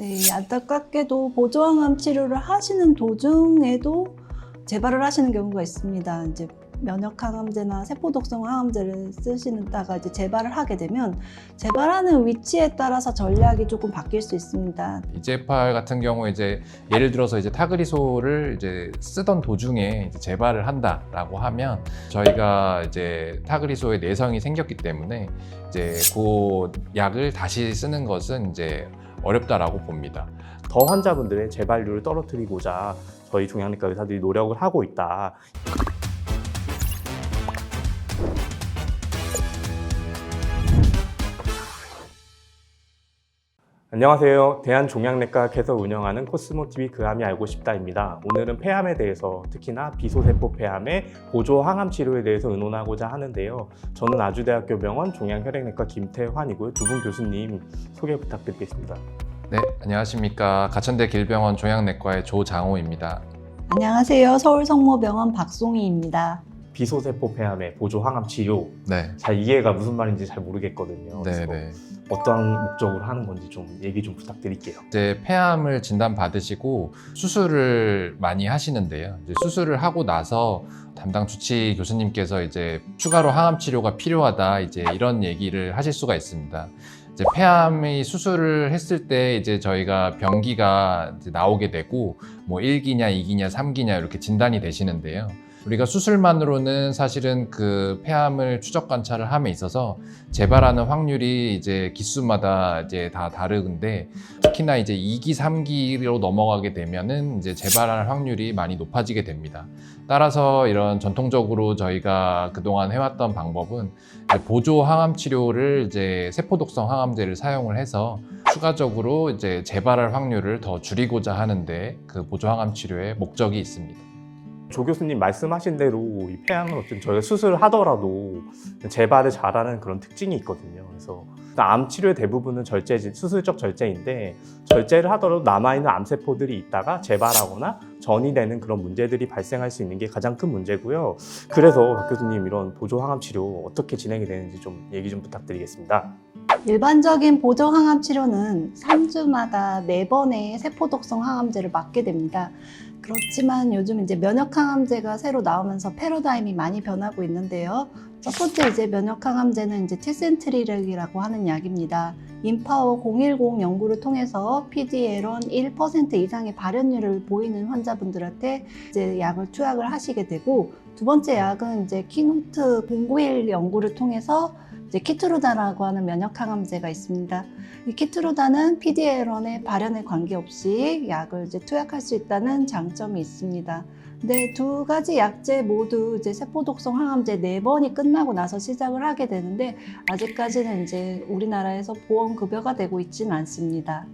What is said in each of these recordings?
네, 안타깝게도 보조항암 치료를 하시는 도중에도 재발을 하시는 경우가 있습니다. 이제 면역항암제나 세포독성 항암제를 쓰시다가 이제 재발을 하게 되면 재발하는 위치에 따라서 전략이 조금 바뀔 수 있습니다. 이제팔 같은 경우 이제 예를 들어서 이제 타그리소를 이제 쓰던 도중에 이제 재발을 한다라고 하면 저희가 이제 타그리소에 내성이 생겼기 때문에 이제 그 약을 다시 쓰는 것은 이제 어렵다라고 봅니다. 더 환자분들의 재발률을 떨어뜨리고자 저희 종양내과 의사들이 노력을 하고 있다. 안녕하세요. 대한종양내과 에서 운영하는 코스모TV 그암이 알고 싶다입니다. 오늘은 폐암에 대해서 특히나 비소세포 폐암의 보조 항암 치료에 대해서 의논하고자 하는데요. 저는 아주대학교 병원 종양혈액내과 김태환이고요. 두 분 교수님 소개 부탁드리겠습니다. 네, 안녕하십니까. 가천대 길병원 종양내과의 조장호입니다. 안녕하세요. 서울성모병원 박송희입니다. 비소세포 폐암의 보조 항암 치료 네. 잘 이해가 무슨 말인지 잘 모르겠거든요. 네, 그래서 네. 어떠한 목적으로 하는 건지 좀 얘기 좀 부탁드릴게요. 이제 폐암을 진단 받으시고 수술을 많이 하시는데요. 이제 수술을 하고 나서 담당 주치 교수님께서 이제 추가로 항암 치료가 필요하다 이제 이런 얘기를 하실 수가 있습니다. 이제 폐암의 수술을 했을 때 이제 저희가 병기가 이제 나오게 되고 뭐 1기냐, 2기냐, 3기냐 이렇게 진단이 되시는데요. 우리가 수술만으로는 사실은 그 폐암을 추적 관찰을 함에 있어서 재발하는 확률이 이제 기수마다 이제 다 다르근데 특히나 이제 2기, 3기로 넘어가게 되면은 이제 재발할 확률이 많이 높아지게 됩니다. 따라서 이런 전통적으로 저희가 그동안 해왔던 방법은 보조 항암 치료를 이제 세포 독성 항암제를 사용을 해서 추가적으로 이제 재발할 확률을 더 줄이고자 하는데 그 보조 항암 치료의 목적이 있습니다. 조 교수님 말씀하신 대로 이 폐암은 어쨌든 저희가 수술을 하더라도 재발을 잘하는 그런 특징이 있거든요. 그래서 암 치료의 대부분은 절제, 수술적 절제인데 절제를 하더라도 남아있는 암세포들이 있다가 재발하거나 전이 되는 그런 문제들이 발생할 수 있는 게 가장 큰 문제고요. 그래서 박 교수님 이런 보조 항암 치료 어떻게 진행이 되는지 좀 얘기 좀 부탁드리겠습니다. 일반적인 보조 항암 치료는 3주마다 4번의 세포독성 항암제를 맞게 됩니다. 그렇지만 요즘 이제 면역 항암제가 새로 나오면서 패러다임이 많이 변하고 있는데요. 첫 번째 이제 면역 항암제는 이제 티센트리렉이라고 하는 약입니다. 인파워 010 연구를 통해서 PDL1 1% 이상의 발현율을 보이는 환자분들한테 이제 약을 투약을 하시게 되고 두 번째 약은 이제 키노트 091 연구를 통해서 이제 키트루다라고 하는 면역 항암제가 있습니다. 이 키트루다는 PDL1의 발현에 관계없이 약을 이제 투약할 수 있다는 장점이 있습니다. 근데 두 가지 약제 모두 이제 세포독성 항암제 네 번이 끝나고 나서 시작을 하게 되는데 아직까지는 이제 우리나라에서 보험 급여가 되고 있지는 않습니다.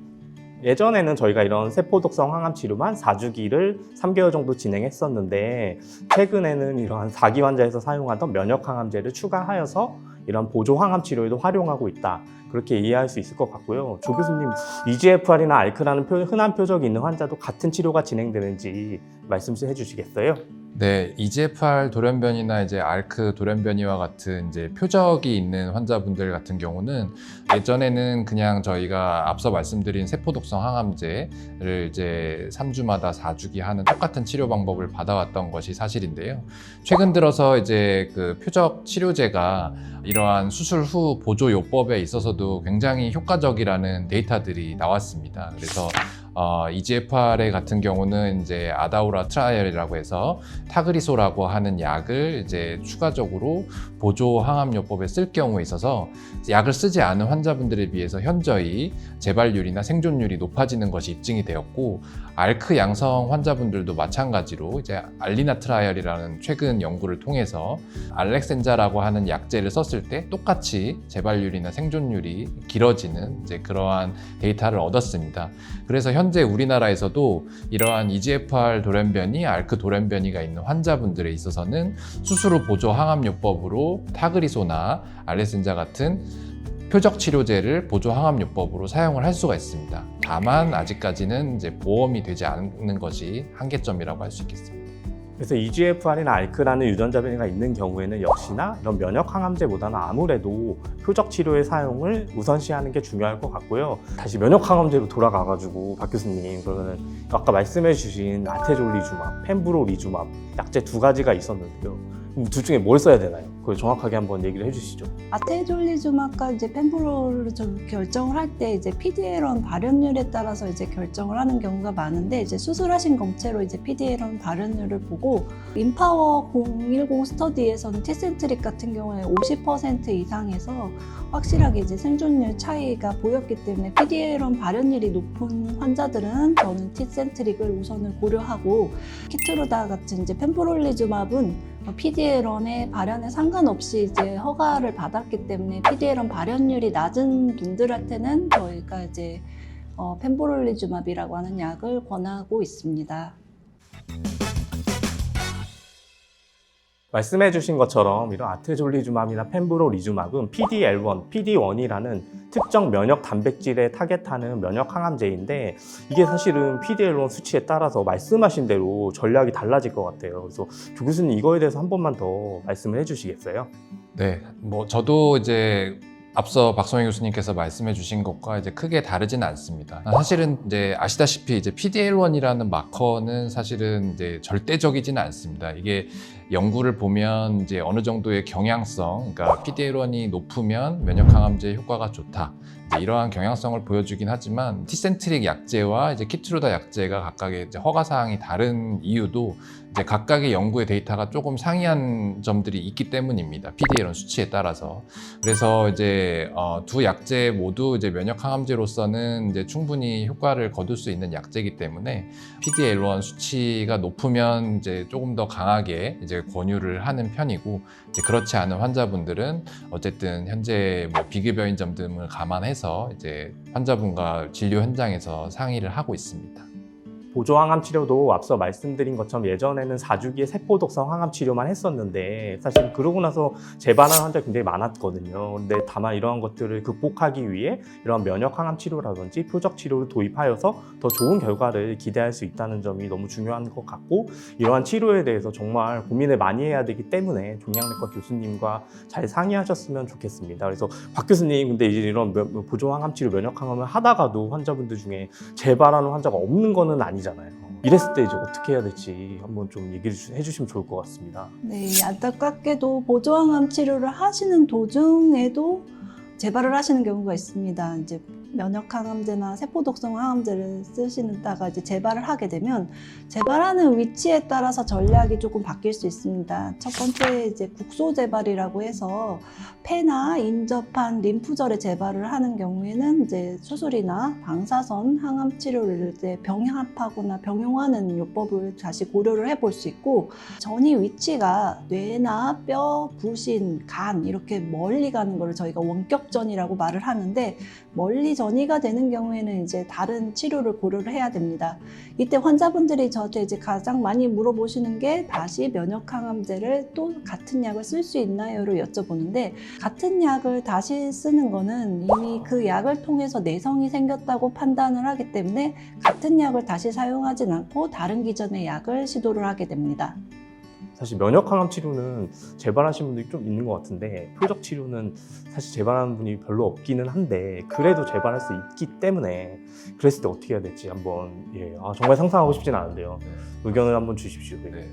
예전에는 저희가 이런 세포독성 항암 치료만 4주기를 3개월 정도 진행했었는데 최근에는 이러한 4기 환자에서 사용하던 면역 항암제를 추가하여서 이런 보조 항암 치료에도 활용하고 있다. 그렇게 이해할 수 있을 것 같고요. 조 교수님, EGFR이나 알크라는 표- 흔한 표적이 있는 환자도 같은 치료가 진행되는지 말씀 좀 해주시겠어요? 네, EGFR 돌연변이나 이제 ARC 돌연변이와 같은 이제 표적이 있는 환자분들 같은 경우는 예전에는 그냥 저희가 앞서 말씀드린 세포독성 항암제를 이제 3주마다 4주기 하는 똑같은 치료 방법을 받아왔던 것이 사실인데요. 최근 들어서 이제 그 표적 치료제가 이러한 수술 후 보조 요법에 있어서도 굉장히 효과적이라는 데이터들이 나왔습니다. 그래서 어, EGFR 같은 경우는 이제 아다우라 트라이얼이라고 해서 타그리소라고 하는 약을 이제 추가적으로 보조 항암요법에 쓸 경우에 있어서 약을 쓰지 않은 환자분들에 비해서 현저히 재발률이나 생존율이 높아지는 것이 입증이 되었고 알크 양성 환자분들도 마찬가지로 이제 알리나 트라이얼이라는 최근 연구를 통해서 알렉센자라고 하는 약제를 썼을 때 똑같이 재발률이나 생존율이 길어지는 이제 그러한 데이터를 얻었습니다. 그래서 현재 우리나라에서도 이러한 EGFR 돌연변이, 알크 돌연변이가 있는 환자분들에 있어서는 수술 후 보조 항암요법으로 타그리소나 알레센자 같은 표적 치료제를 보조 항암요법으로 사용을 할 수가 있습니다. 다만 아직까지는 이제 보험이 되지 않는 것이 한계점이라고 할 수 있겠습니다. 그래서 EGFR이나 알크라는 유전자 변이가 있는 경우에는 역시나 이런 면역 항암제보다는 아무래도 표적 치료의 사용을 우선시하는 게 중요할 것 같고요. 다시 면역 항암제로 돌아가가지고 박 교수님 그러면 아까 말씀해주신 아테졸리주맙, 펜브로리주맙 약제 두 가지가 있었는데요. 둘 중에 뭘 써야 되나요? 그걸 정확하게 한번 얘기를 해주시죠. 아테졸리주마과 이제 펜브롤을 좀 결정을 할 때 이제 PDL1 발현율에 따라서 이제 결정을 하는 경우가 많은데 이제 수술하신 검체로 이제 PDL1 발현율을 보고 인파워 010 스터디에서는 티센트릭 같은 경우에 50% 이상에서 확실하게 이제 생존율 차이가 보였기 때문에 PDL1 발현율이 높은 환자들은 저는 티센트릭을 우선을 고려하고 키트루다 같은 이제 펜브롤리주맙은 PDL1의 발현에 상관없이 이제 허가를 받았기 때문에 PDL1 발현율이 낮은 분들한테는 저희가 이제 어, 펜브롤리주맙이라고 하는 약을 권하고 있습니다. 말씀해 주신 것처럼 이런 아테졸리주맙이나 펜브로리주맙은 PD-L1, PD-1이라는 특정 면역 단백질에 타겟하는 면역 항암제인데 이게 사실은 PD-L1 수치에 따라서 말씀하신 대로 전략이 달라질 것 같아요. 그래서 조 교수님 이거에 대해서 한 번만 더 말씀을 해 주시겠어요? 네, 뭐 저도 이제 앞서 박성희 교수님께서 말씀해 주신 것과 이제 크게 다르지는 않습니다. 사실은 이제 아시다시피 이제 PDL1이라는 마커는 사실은 이제 절대적이지는 않습니다. 이게 연구를 보면 이제 어느 정도의 경향성, 그러니까 PDL1이 높으면 면역 항암제 효과가 좋다. 이러한 경향성을 보여주긴 하지만 티센트릭 약제와 이제 키트루다 약제가 각각의 허가 사항이 다른 이유도 이제 각각의 연구의 데이터가 조금 상이한 점들이 있기 때문입니다. PDL1 수치에 따라서. 그래서 이제 어, 두 약제 모두 이제 면역 항암제로서는 이제 충분히 효과를 거둘 수 있는 약제이기 때문에 PDL1 수치가 높으면 이제 조금 더 강하게 이제 권유를 하는 편이고 이제 그렇지 않은 환자분들은 어쨌든 현재 뭐 비급여인 점 등을 감안해서 이제 환자분과 진료 현장에서 상의를 하고 있습니다. 보조 항암 치료도 앞서 말씀드린 것처럼 예전에는 4주기의 세포 독성 항암 치료만 했었는데 사실 그러고 나서 재발한 환자 굉장히 많았거든요. 근데 다만 이러한 것들을 극복하기 위해 이러한 면역 항암 치료라든지 표적 치료를 도입하여서 더 좋은 결과를 기대할 수 있다는 점이 너무 중요한 것 같고 이러한 치료에 대해서 정말 고민을 많이 해야 되기 때문에 종양내과 교수님과 잘 상의하셨으면 좋겠습니다. 그래서 박 교수님 근데 이제 이런 면- 보조 항암 치료 면역 항암을 하다가도 환자분들 중에 재발하는 환자가 없는 거는 아니 잖아요. 이랬을 때 이제 어떻게 해야 될지 한번 좀 얘기를 주- 해주시면 좋을 것 같습니다. 네, 안타깝게도 보조항암 치료를 하시는 도중에도 재발을 하시는 경우가 있습니다. 이제 면역 항암제나 세포 독성 항암제를 쓰시다가 이제 재발을 하게 되면 재발하는 위치에 따라서 전략이 조금 바뀔 수 있습니다. 첫 번째 이제 국소 재발이라고 해서 폐나 인접한 림프절에 재발을 하는 경우에는 이제 수술이나 방사선 항암 치료를 이제 병합하거나 병용하는 요법을 다시 고려를 해볼 수 있고 전이 위치가 뇌나 뼈, 부신, 간 이렇게 멀리 가는 거를 저희가 원격전이라고 말을 하는데 멀리 전 이가 되는 경우에는 이제 다른 치료를 고려를 해야 됩니다. 이때 환자분들이 저한테 이제 가장 많이 물어보시는 게 다시 면역 항암제를 또 같은 약을 쓸 수 있나요로 여쭤보는데 같은 약을 다시 쓰는 거는 이미 그 약을 통해서 내성이 생겼다고 판단을 하기 때문에 같은 약을 다시 사용하진 않고 다른 기전의 약을 시도를 하게 됩니다. 사실 면역 항암 치료는 재발하신 분들이 좀 있는 것 같은데 표적 치료는 사실 재발하는 분이 별로 없기는 한데 그래도 재발할 수 있기 때문에 그랬을 때 어떻게 해야 될지 한번 예, 아, 정말 상상하고 싶진 않은데요. 의견을 한번 주십시오. 네.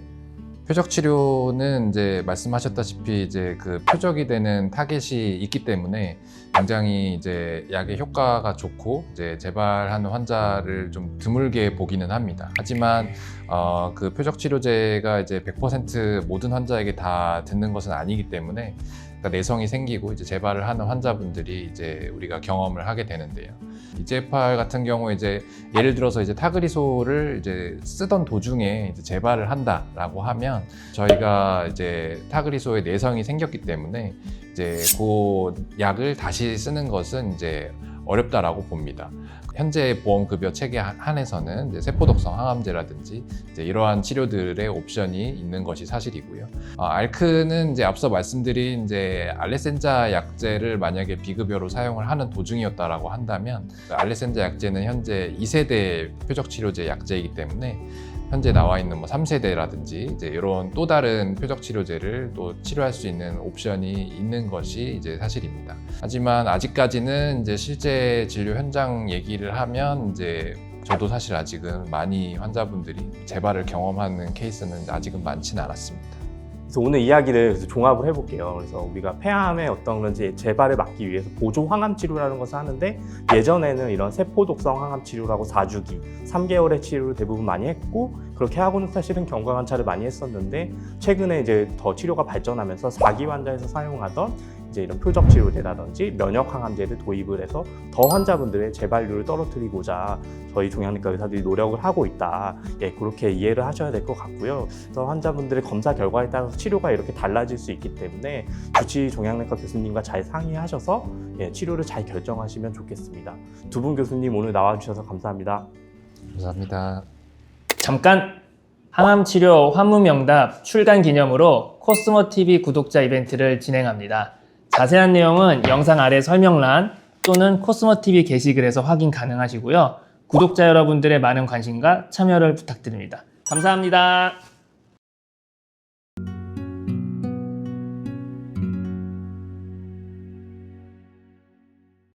네. 표적 치료는 이제 말씀하셨다시피 이제 그 표적이 되는 타겟이 있기 때문에 굉장히 이제 약의 효과가 좋고 이제 재발하는 환자를 좀 드물게 보기는 합니다. 하지만 어, 그 표적 치료제가 이제 100% 모든 환자에게 다 듣는 것은 아니기 때문에 그러니까 내성이 생기고 이제 재발을 하는 환자분들이 이제 우리가 경험을 하게 되는데요. EGFR 같은 경우에 이제 예를 들어서 이제 타그리소를 이제 쓰던 도중에 이제 재발을 한다라고 하면 저희가 이제 타그리소에 내성이 생겼기 때문에 이제 그 약을 다시 쓰는 것은 이제 어렵다라고 봅니다. 현재 보험급여 체계 한- 한에서는 이제 세포독성 항암제라든지 이러한 치료들의 옵션이 있는 것이 사실이고요. 어, 알크는 이제 앞서 말씀드린 이제 알레센자 약제를 만약에 비급여로 사용을 하는 도중이었다라고 한다면 그 알레센자 약제는 현재 2세대 표적 치료제 약제이기 때문에 현재 나와 있는 뭐 3세대라든지 이제 이런 또 다른 표적 치료제를 또 치료할 수 있는 옵션이 있는 것이 이제 사실입니다. 하지만 아직까지는 이제 실제 진료 현장 얘기를 하면 이제 저도 사실 아직은 많이 환자분들이 재발을 경험하는 케이스는 아직은 많지는 않았습니다. 그래서 오늘 이야기를 종합을 해볼게요. 그래서 우리가 폐암의 어떤 그런 이제 재발을 막기 위해서 보조 항암 치료라는 것을 하는데 예전에는 이런 세포 독성 항암 치료라고 4주기, 3개월의 치료를 대부분 많이 했고 그렇게 하고는 사실은 경과 관찰을 많이 했었는데 최근에 이제 더 치료가 발전하면서 4기 환자에서 사용하던 이제 이런 표적 치료제라든지 면역 항암제를 도입을 해서 더 환자분들의 재발률을 떨어뜨리고자 저희 종양내과 의사들이 노력을 하고 있다. 예, 그렇게 이해를 하셔야 될 것 같고요. 그래서 환자분들의 검사 결과에 따라서 치료가 이렇게 달라질 수 있기 때문에 주치 종양내과 교수님과 잘 상의하셔서 예, 치료를 잘 결정하시면 좋겠습니다. 두 분 교수님 오늘 나와주셔서 감사합니다. 감사합니다. 잠깐 항암 치료 환무 명답 출간 기념으로 코스모 TV 구독자 이벤트를 진행합니다. 자세한 내용은 영상 아래 설명란 또는 코스모 TV 게시글에서 확인 가능하시고요. 구독자 여러분들의 많은 관심과 참여를 부탁드립니다. 감사합니다.